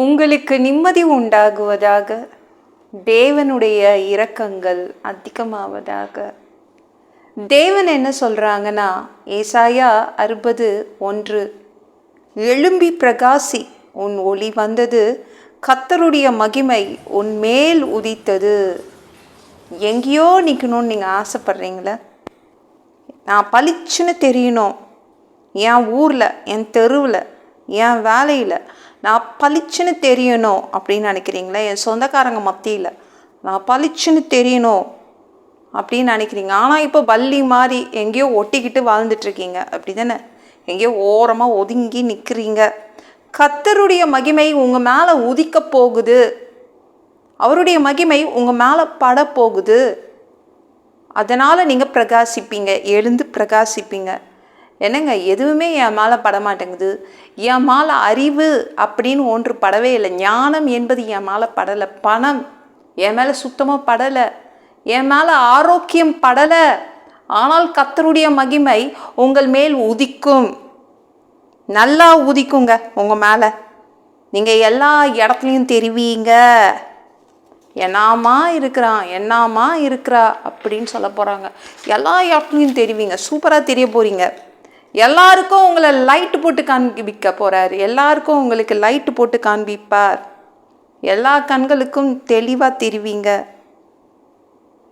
உங்களுக்கு நிம்மதி உண்டாகுவதாக தேவனுடைய இரக்கங்கள் அதிகமாவதாக. தேவன் என்ன சொல்கிறாங்கன்னா ஏசாயா அறுபது ஒன்று எழும்பி பிரகாசி உன் ஒளி வந்தது கத்தருடைய மகிமை உன் மேல் உதித்தது. எங்கேயோ நிற்கணும்னு நீங்கள் ஆசைப்பட்றீங்களே? நான் பளிச்சுன்னு தெரியணும். என் ஊரில் என் தெருவில் என் வேலையில் நான் பளிச்சுன்னு தெரியணும் அப்படின்னு நினைக்கிறீங்களே? என் சொந்தக்காரங்க மத்தியில் நான் பளிச்சுன்னு தெரியணும் அப்படின்னு நினைக்கிறீங்க. ஆனால் இப்போ பள்ளி மாதிரி எங்கேயோ ஒட்டிக்கிட்டு வாழ்ந்துட்டுருக்கீங்க. அப்படி தானே எங்கேயோ ஓரமாக ஒதுங்கி நிற்கிறீங்க கத்தருடைய மகிமை உங்கள் மேலே உதிக்க போகுது. அவருடைய மகிமை உங்கள் மேலே பட போகுது. அதனால் நீங்கள் பிரகாசிப்பீங்க. எழுந்து பிரகாசிப்பீங்க. என்னங்க எதுவுமே என் மேலே பட மாட்டேங்குது என் மேலே அறிவு அப்படின்னு ஒன்று படவே இல்லை. ஞானம் என்பது என் மேலே படலை. பணம் என் மேலே சுத்தமாக படலை. என் மேலே ஆரோக்கியம் படலை. ஆனால் கத்தருடைய மகிமை உங்கள் மேல் உதிக்கும். நல்லா உதிக்குங்க உங்கள் மேலே. நீங்கள் எல்லா இடத்துலையும் தெரிவிங்க. என்னாமா இருக்கிறான் என்னாமா இருக்கிறா அப்படின்னு சொல்ல போகிறாங்க எல்லா இடத்துலையும் தெரிவிங்க. சூப்பராக தெரிய போகிறீங்க எல்லாருக்கும் உங்களை லைட்டு போட்டு காண்பிக்க போகிறார் எல்லாருக்கும் உங்களுக்கு லைட்டு போட்டு காண்பிப்பார். எல்லா கண்களுக்கும் தெளிவாக தெரிவிங்க.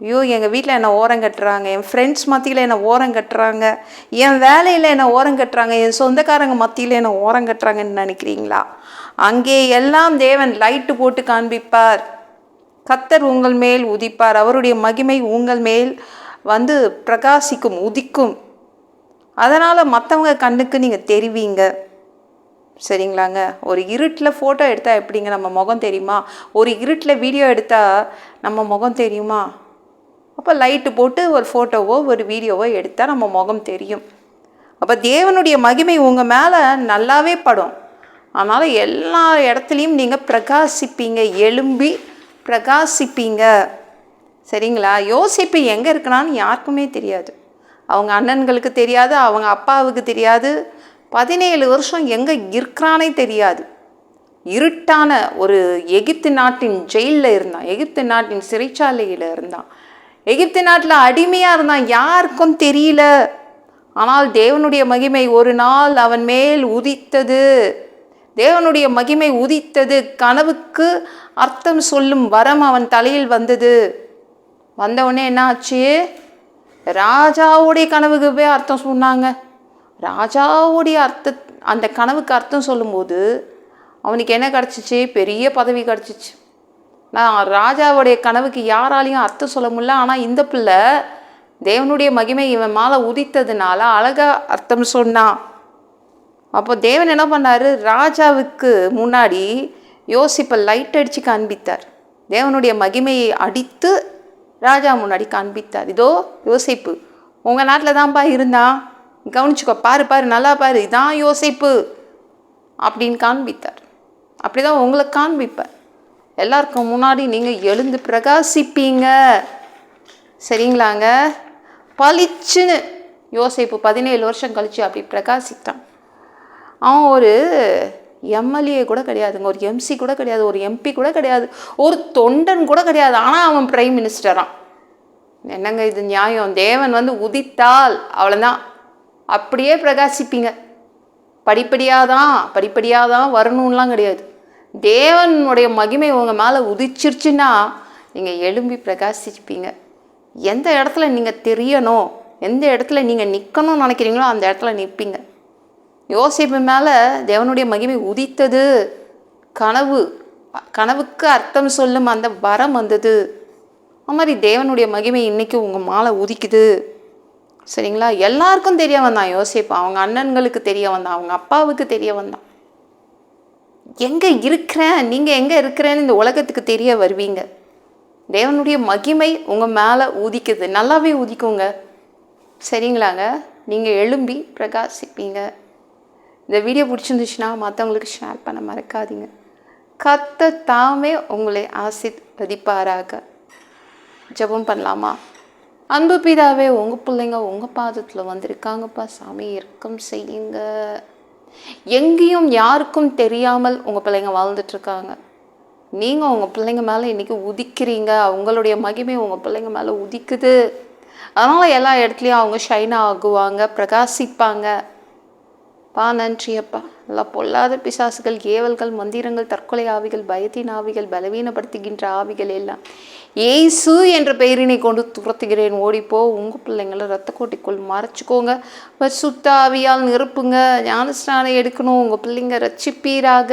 ஐயோ எங்கள் வீட்டில் என்னை ஓரம் கட்டுறாங்க? என் ஃப்ரெண்ட்ஸ் மத்தியில் என்னை ஓரம் கட்டுறாங்க? என் வேலையில் என்னை ஓரம் கட்டுறாங்க? என் சொந்தக்காரங்க மத்தியில் என்னை ஓரம் கட்டுறாங்கன்னு நினைக்கிறீங்களா? அங்கே எல்லாம் தேவன் லைட்டு போட்டு காண்பிப்பார். கத்தர் உங்கள் மேல் உதிப்பார். அவருடைய மகிமை உங்கள் மேல் வந்து பிரகாசிக்கும் உதிக்கும். அதனால் மற்றவங்க கண்ணுக்கு நீங்கள் தெரிவிங்க. சரிங்களாங்க? ஒரு இருட்டில் ஃபோட்டோ எடுத்தால் எப்படிங்க நம்ம முகம் தெரியுமா? ஒரு இருட்டில் வீடியோ எடுத்தால் நம்ம முகம் தெரியுமா? அப்போ லைட்டு போட்டு ஒரு ஃபோட்டோவோ ஒரு வீடியோவோ எடுத்தால் நம்ம முகம் தெரியும். அப்போ தேவனுடைய மகிமை உங்கள் மேலே நல்லாவே படும். அதனால் எல்லா இடத்துலையும் நீங்கள் பிரகாசிப்பீங்க. எலும்பி பிரகாசிப்பீங்க. சரிங்களா? யோசிப்பு எங்கே இருக்கணான்னு யாருக்குமே தெரியாது. அவங்க அண்ணன்களுக்கு தெரியாது அவங்க அப்பாவுக்கு தெரியாது. பதினேழு வருஷம் எங்கே இருக்கிறானே தெரியாது. இருட்டான ஒரு எகிப்து நாட்டின் ஜெயிலில் இருந்தான் எகிப்து நாட்டின் சிறைச்சாலையில் இருந்தான். எகிப்து நாட்டில் அடிமையாக இருந்தான் யாருக்கும் தெரியல. ஆனால் தேவனுடைய மகிமை ஒரு நாள் அவன் மேல் உதித்தது. தேவனுடைய மகிமை உதித்தது. கனவுக்கு அர்த்தம் சொல்லும் வரம் அவன் தலையில் வந்தது. வந்தவுடனே என்ன ஆச்சு? ராஜாவுடைய கனவுக்கு போய் அர்த்தம் சொன்னாங்க. ராஜாவுடைய அர்த்த அந்த கனவுக்கு அர்த்தம் சொல்லும்போது அவனுக்கு என்ன கிடச்சிச்சு? பெரிய பதவி கிடச்சிச்சு. நான் ராஜாவுடைய கனவுக்கு யாராலையும் அர்த்தம் சொல்ல முடியல. ஆனால் இந்த பிள்ளை தேவனுடைய மகிமை இவன் மேலே உதித்ததுனால அழகாக அர்த்தம் சொன்னான். அப்போ தேவன் என்ன பண்ணார்? ராஜாவுக்கு முன்னாடி யோசிப்பை லைட் அடித்து காண்பித்தார். தேவனுடைய மகிமையை அடித்து ராஜா முன்னாடி காண்பித்தார். இதோ யோசிப்பு. உங்கள் நாட்டில் தான்ப்பா இருந்தான் கவனிச்சுக்கோ பாரு பாரு நல்லா பாரு இதான் யோசிப்பு. அப்படின்னு காண்பித்தார். அப்படி தான் உங்களை காண்பிப்பார் எல்லாருக்கும் முன்னாடி நீங்கள் எழுந்து பிரகாசிப்பீங்க. சரிங்களாங்க? பளிச்சுன்னு யோசிப்பு பதினேழு வருஷம் கழித்து அப்படி பிரகாசித்தான். அவன் ஒரு எம்எல்ஏ கூட கிடையாதுங்க. ஒரு எம்சி கூட கிடையாது ஒரு எம்பி கூட கிடையாது ஒரு தொண்டன் கூட கிடையாது. ஆனால் அவன் பிரைம் மினிஸ்டரான் என்னங்க இது நியாயம்? தேவன் வந்து உதித்தால் அவ்வளோதான் அப்படியே பிரகாசிப்பீங்க. படிப்படியாக தான் படிப்படியாக தான் வரணும்லாம் கிடையாது. தேவனுடைய மகிமை உங்கள் மேலே உதிச்சிருச்சுன்னா நீங்கள் எழும்பி பிரகாசிப்பீங்க. எந்த இடத்துல நீங்கள் தெரியணும் எந்த இடத்துல நீங்கள் நிற்கணும்னு நினைக்கிறீங்களோ அந்த இடத்துல நிற்பீங்க யோசிப்பு மேலே தேவனுடைய மகிமை உதித்தது. கனவு கனவுக்கு அர்த்தம் சொல்லும் அந்த வரம் வந்தது. அது மாதிரி தேவனுடைய மகிமை இன்றைக்கி உங்கள் மாலை உதிக்குது. சரிங்களா? எல்லாருக்கும் தெரிய வந்தான் யோசிப்பான் அவங்க அண்ணன்களுக்கு தெரிய வந்தான். அவங்க அப்பாவுக்கு தெரிய வந்தான். எங்கே இருக்கிறேன்? நீங்கள் எங்கே இருக்கிறேன்னு இந்த உலகத்துக்கு தெரிய வருவீங்க. தேவனுடைய மகிமை உங்கள் மேலே உதிக்குது. நல்லாவே உதிக்குங்க. சரிங்களாங்க? நீங்கள் எழும்பி பிரகாசிப்பீங்க. இந்த வீடியோ பிடிச்சிருந்துச்சுன்னா மற்றவங்களுக்கு ஷேர் பண்ண மறக்காதீங்க. கத்த தாமே உங்களை ஆசிர்வதிப்பாராக. ஜெபம் பண்ணலாமா? அன்பு பிதாவே உங்கள் பிள்ளைங்க உங்கள் பாதத்தில் வந்திருக்காங்கப்பா. சாமி இறக்கம் செய்யுங்க. எங்கேயும் யாருக்கும் தெரியாமல் உங்கள் பிள்ளைங்க வாழ்ந்துட்டுருக்காங்க. நீங்கள் உங்கள் பிள்ளைங்க மேலே இன்றைக்கி உதிக்கிறீங்க. அவங்களுடைய மகிமை உங்கள் பிள்ளைங்க மேலே உதிக்குது. அதனால் எல்லா இடத்துலையும் அவங்க ஷைன் ஆகுவாங்க பிரகாசிப்பாங்க. பா நன்றியப்பா நல்லா எல்லாம் பொல்லாத பிசாசுகள் ஏவல்கள் மந்திரங்கள் தற்கொலை ஆவிகள் பயத்தின் ஆவிகள் பலவீனப்படுத்துகின்ற ஆவிகள் எல்லாம். ஏசு என்ற பெயரினை கொண்டு துரத்துகிறேன். ஓடிப்போ உங்கள் பிள்ளைங்களை ரத்த கோட்டிக்குள் மறைச்சிக்கோங்க. சுத்த ஆவியால் நிரப்புங்க. ஞானஸ்நானம் எடுக்கணும். உங்கள் பிள்ளைங்க ரட்சிப்பீராக.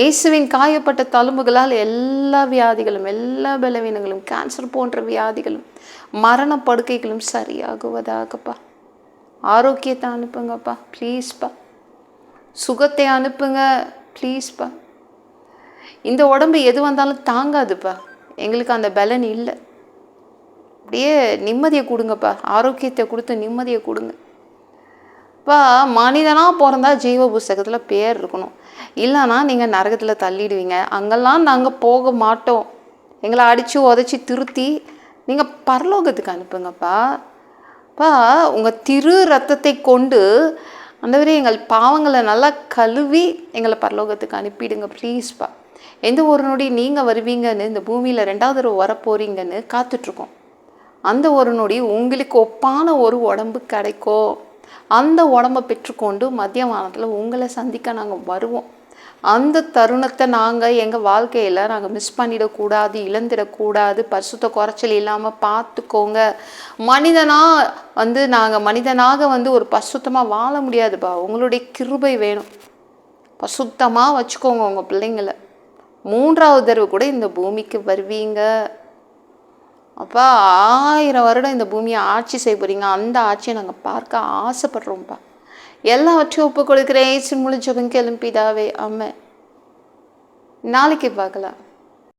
இயேசுவின் காயப்பட்ட தழும்புகளால் எல்லா வியாதிகளும் எல்லா பலவீனங்களும் கேன்சர் போன்ற வியாதிகளும் மரண படுக்கைகளும் சரியாகுவதாகப்பா. ஆரோக்கியத்தை அனுப்புங்கப்பா. ப்ளீஸ்ப்பா சுகத்தை அனுப்புங்க. ப்ளீஸ்ப்பா இந்த உடம்பு எது வந்தாலும் தாங்காதுப்பா. எங்களுக்கு அந்த பலன் இல்லை. அப்படியே நிம்மதியை கொடுங்கப்பா. ஆரோக்கியத்தை கொடுத்து நிம்மதியை கொடுங்க. இப்போ மனிதனாக பிறந்தா ஜீவ புஸ்தகத்தில் பேர் இருக்கணும். இல்லைன்னா நீங்கள் நரகத்தில் தள்ளிடுவீங்க. அங்கெல்லாம் நாங்கள் போக மாட்டோம். எங்களை அடித்து உதச்சி திருத்தி நீங்கள் பரலோகத்துக்கு அனுப்புங்கப்பா. அப்பா உங்கள் திரு ரத்தத்தை கொண்டு அந்தவரே எங்கள் பாவங்களை நல்லா கழுவி எங்களை பரலோகத்துக்கு அனுப்பிடுங்க ப்ளீஸ்ப்பா எந்த ஒரு நொடி நீங்கள் வருவீங்கன்னு இந்த பூமியில் ரெண்டாவது தடவை வரப்போறீங்கன்னு காத்துட்ருக்கோம். அந்த ஒரு நொடி உங்களுக்கு ஒப்பான ஒரு உடம்பு கிடைக்கும். அந்த உடம்பை பெற்றுக்கொண்டு மத்திய வானத்தில் உங்களை சந்திக்க நாங்கள் வருவோம். அந்த தருணத்தை நாங்கள் எங்கள் வாழ்க்கையில் நாங்கள் மிஸ் பண்ணிடக்கூடாது இழந்துடக்கூடாது பரிசுத்த குறைச்சல் இல்லாமல் பார்த்துக்கோங்க. மனிதனாக வந்து நாங்கள் மனிதனாக வந்து ஒரு பசுத்தமாக வாழ முடியாதுப்பா. உங்களுடைய கிருபை வேணும். பசுத்தமாக வச்சுக்கோங்க உங்கள் பிள்ளைங்கள. மூன்றாவது தடவை கூட இந்த பூமிக்கு வருவீங்க. அப்பா ஆயிரம் வருடம் இந்த பூமியை ஆட்சி செய்ய போகிறீங்க அந்த ஆட்சியை நாங்கள் பார்க்க ஆசைப்படுறோம்ப்பா. எல்லாவற்றையும் ஒப்பு கொடுக்குறேன் ஏசு முழு ஜபம் கிளம்பிதாவே அம்மை நாளைக்கு பார்க்கலாம்.